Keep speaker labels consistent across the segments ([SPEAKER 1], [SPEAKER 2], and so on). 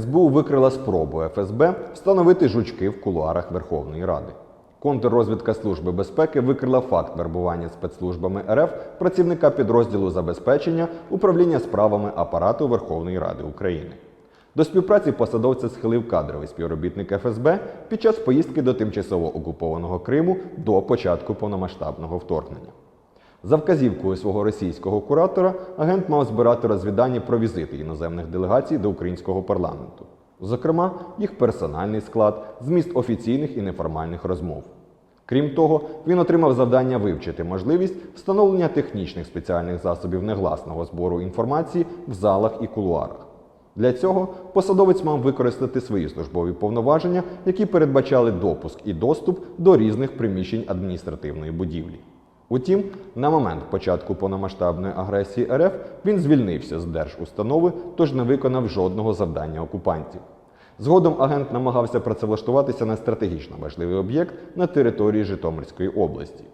[SPEAKER 1] СБУ викрила спробу ФСБ встановити жучки в кулуарах Верховної Ради. Контррозвідка Служби безпеки викрила факт вербування спецслужбами РФ працівника підрозділу забезпечення управління справами апарату Верховної Ради України. До співпраці посадовця схилив кадровий співробітник ФСБ під час поїздки до тимчасово окупованого Криму до початку повномасштабного вторгнення. За вказівкою свого російського куратора агент мав збирати розвідання про візити іноземних делегацій до українського парламенту, зокрема, їх персональний склад, зміст офіційних і неформальних розмов. Крім того, він отримав завдання вивчити можливість встановлення технічних спеціальних засобів негласного збору інформації в залах і кулуарах. Для цього посадовець мав використати свої службові повноваження, які передбачали допуск і доступ до різних приміщень адміністративної будівлі. Утім, на момент початку повномасштабної агресії РФ він звільнився з держустанови, тож не виконав жодного завдання окупантів. Згодом агент намагався працевлаштуватися на стратегічно важливий об'єкт на території Житомирської області.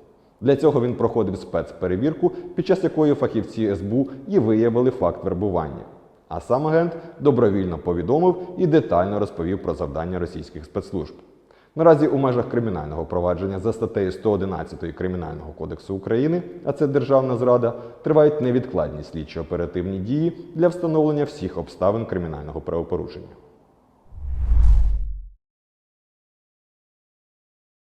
[SPEAKER 1] Для цього він проходив спецперевірку, під час якої фахівці СБУ і виявили факт вербування. А сам агент добровільно повідомив і детально розповів про завдання російських спецслужб. Наразі у межах кримінального провадження за статтею 111 Кримінального кодексу України, а це державна зрада, тривають невідкладні слідчо-оперативні дії для встановлення всіх обставин кримінального правопорушення.